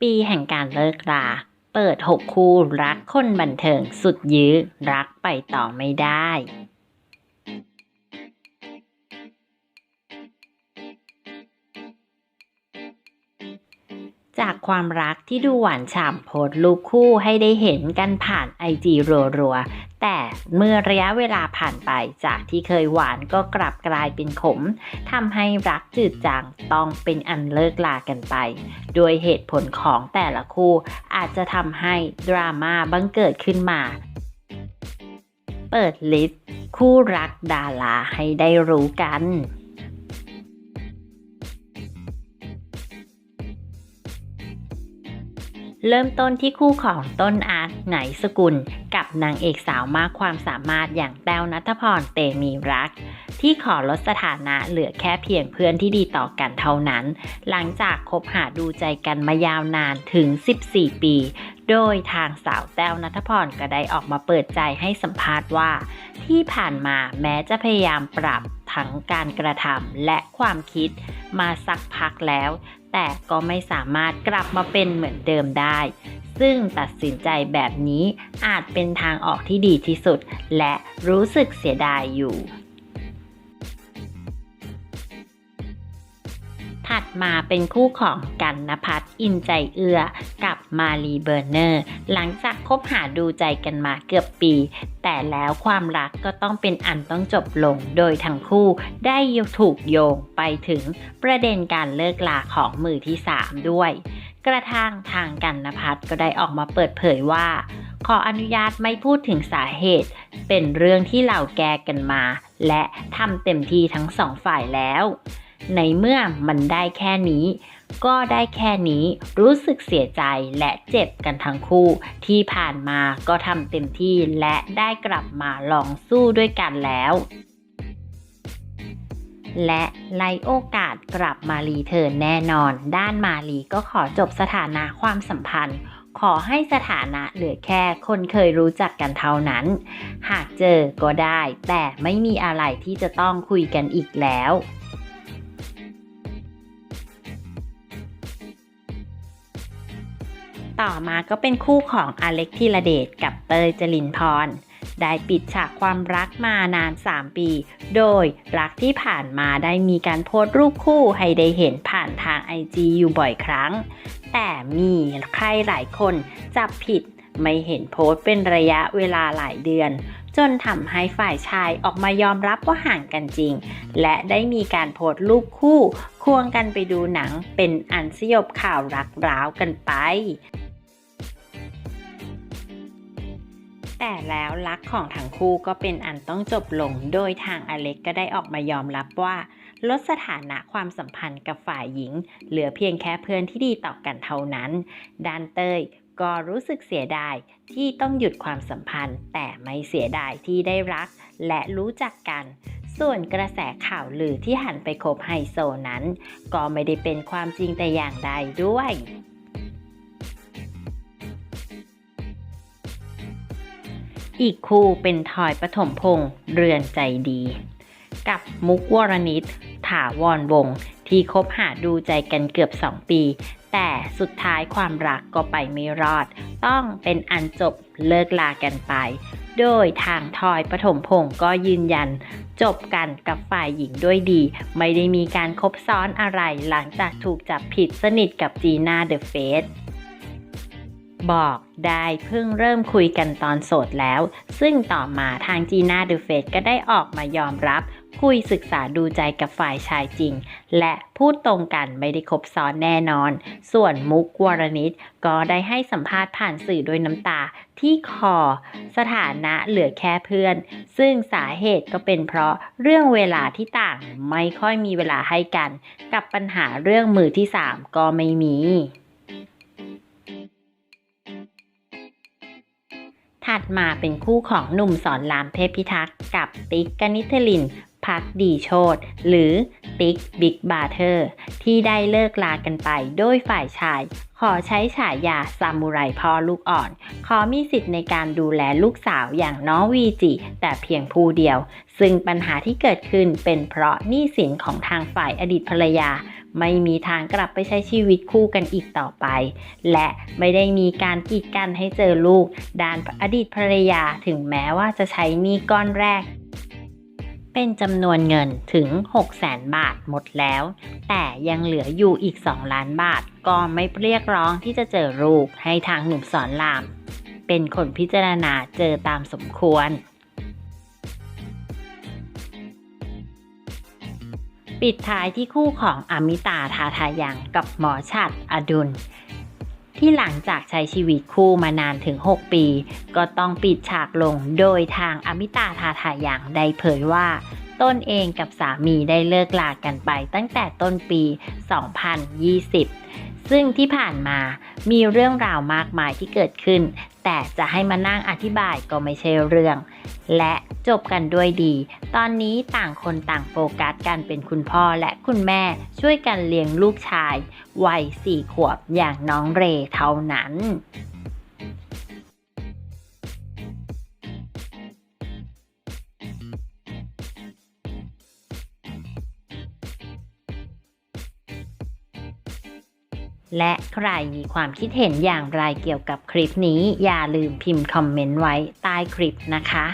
ปีแห่งการเลิกรา เปิด 6 คู่รักคนบันเทิงสุดยื้อ รักไปต่อไม่ได้ จากความรักที่ดูหวานฉ่ำโพสรูปคู่ให้ได้เห็นกันผ่านไอจีรัวๆ แต่เมื่อระยะเวลาผ่านไปจากที่เคยหวานก็กลับกลายเป็นขมทำให้รักจืดจางต้องเป็นอันเลิกลากันไป โดยเหตุผลของแต่ละคู่อาจจะทำให้ดราม่าบังเกิดขึ้นมา เปิดลิสต์คู่รักดาราให้ได้รู้กัน เริ่มต้นที่คู่ของต้นอาร์ตไหงสกุล กับนางเอกสาวมากความสามารถอย่างแต้วนัทพรเตมีรัก ที่ขอลดสถานะเหลือแค่เพียงเพื่อนที่ดีต่อกันเท่านั้น หลังจากคบหาดูใจกันมายาวนานถึง 14 ปี โดยทางสาวแต้วนัทพรก็ได้ออกมาเปิดใจให้สัมภาษณ์ว่า ที่ผ่านมาแม้จะพยายามปรับทั้งการกระทำและความคิดมาสักพักแล้ว แต่ก็ไม่สามารถกลับมาเป็นเหมือนเดิมได้ ซึ่งตัดสินใจแบบนี้อาจเป็นทางออกที่ดีที่สุด และรู้สึกเสียดายอยู่ ถัดมาเป็นคู่ของกันนภัทรอินใจเอือกับมารีเบอร์เนอร์ หลังจากคบหาดูใจกันมาเกือบปี แต่แล้วความรักก็ต้องเป็นอันต้องจบลง โดยทั้งคู่ได้ถูกโยงไปถึงประเด็นการเลิกลาของมือที่ 3 ด้วย กระทั่งทางกันนภัทรก็ได้ออกมาเปิดเผยว่า ขออนุญาตไม่พูดถึงสาเหตุ เป็นเรื่องที่เราแกกันมา และทำเต็มที่ทั้งสองฝ่ายแล้ว ในเมื่อมันได้แค่นี้ ก็ได้แค่นี้รู้สึกเสียใจและเจ็บกันทั้งคู่ ที่ผ่านมาก็ทำเต็มที่และได้กลับมาลองสู้ด้วยกันแล้วและไลโอกาสกลับมารีเทิร์นแน่นอน ด้านมารีก็ขอจบสถานะความสัมพันธ์ ขอให้สถานะเหลือแค่คนเคยรู้จักกันเท่านั้น หากเจอก็ได้ แต่ไม่มีอะไรที่จะต้องคุยกันอีกแล้ว ต่อมาก็เป็นคู่ของอเล็กธีระเดชกับเตยจรินพร ได้ปิดฉากความรักมานาน 3 ปี โดยรักที่ผ่านมาได้มีการโพสต์รูปคู่ให้ได้เห็นผ่านทาง IG อยู่บ่อยครั้ง แต่มีใครหลายคนจับผิดไม่เห็นโพสต์เป็นระยะเวลาหลายเดือน จนทำให้ฝ่ายชายออกมายอมรับว่าห่างกันจริง และได้มีการโพสต์รูปคู่ ควงกันไปดูหนังเป็นอันสยบข่าวรักร้าวกันไป แต่แล้วรักของทั้งคู่ก็เป็นอันต้องจบลง โดยทางอเล็กก็ได้ออกมายอมรับว่า ลดสถานะความสัมพันธ์กับฝ่ายหญิง เหลือเพียงแค่เพื่อนที่ดีต่อกันเท่านั้นดานเตยก็รู้สึกเสียดายที่ต้องหยุดความสัมพันธ์ แต่ไม่เสียดายที่ได้รัก และรู้จักกัน ส่วนกระแสข่าวลือที่หันไปคบไฮโซนั้น ก็ไม่ได้เป็นความจริงแต่อย่างใดด้วย อีกคู่เป็นทอยปฐมพงษ์เรือนใจดี กับมุกวรนิตถาวรวงที่คบหาดูใจกันเกือบ 2 ปี แต่สุดท้ายความรักก็ไปไม่รอด ต้องเป็นอันจบเลิกลากันไป โดยทางทอยปฐมพงศ์ก็ยืนยัน จบกันกับฝ่ายหญิงด้วยดี ไม่ได้มีการคบซ้อนอะไรหลังจากถูกจับผิดสนิทกับจีน่าเดอะเฟส บอกได้เพิ่งเริ่มคุยกันตอนโสดแล้ว ซึ่งต่อมาทางจีน่าดอะเฟสก็ได้ออกมายอมรับ คุยศึกษาดูใจกับฝ่ายชายจริง และพูดตรงกันไม่ได้คบซ้อนแน่นอน ส่วนมุกวรนิตก็ได้ให้สัมภาษณ์ผ่านสื่อด้วยน้ำตาที่คอ สถานะเหลือแค่เพื่อน ซึ่งสาเหตุก็เป็นเพราะเรื่องเวลาที่ต่างไม่ค่อยมีเวลาให้กัน กับปัญหาเรื่องมือที่สามก็ไม่มี ถัดมาเป็นคู่ของหนุ่มสอนรามเทพพิทักษ์กับติ๊กกนิทลิน พักดีโชตหรือติ๊กบิ๊กบาเทอร์ที่ได้เลิกลากันไปโดยฝ่ายชาย ขอใช้ฉายาซามูไรพ่อลูกอ่อน ขอมีสิทธิ์ในการดูแลลูกสาวอย่างน้องวีจิ แต่เพียงผู้เดียว ซึ่งปัญหาที่เกิดขึ้นเป็นเพราะหนี้สินของทางฝ่ายอดีตภรรยาไม่มีทางกลับไปใช้ชีวิตคู่กันอีกต่อไป และไม่ได้มีการกีดกันให้เจอลูก ด้านอดีตภรรยาถึงแม้ว่าจะใช้หนี้ก้อนแรก เป็นจำนวนเงินถึง 6 0แสนบาทหมดแล้ว แต่ยังเหลืออยู่อีก 2 ล้านบาท ก็ไม่เรียกร้องที่จะเจอลูกให้ทางหนุ่มสอนราม เป็นคนพิจารณาเจอตามสมควร ปิดท้ายที่คู่ของอมิตาทาทายังกับหมอฉัดอดุล ที่หลังจากใช้ชีวิตคู่มานานถึง 6 ปี ก็ต้องปิดฉากลงโดยทางอมิตาทาทายังได้เผยว่าต้นเองกับสามีได้เลิกลากันไปตั้งแต่ต้นปี 2020 ซึ่งที่ผ่านมามีเรื่องราวมากมายที่เกิดขึ้น แต่จะให้มานั่งอธิบายก็ไม่ใช่เรื่อง และ จบกันด้วยดี ตอนนี้ต่างคนต่างโฟกัสกันเป็นคุณพ่อและคุณแม่ช่วยกันเลี้ยงลูกชาย วัยสี่ขวบอย่างน้องเรเท่านั้นและใครมีความคิดเห็นอย่างไรเกี่ยวกับคลิปนี้ อย่าลืมพิมพ์คอมเมนต์ไว้ใต้คลิปนะคะ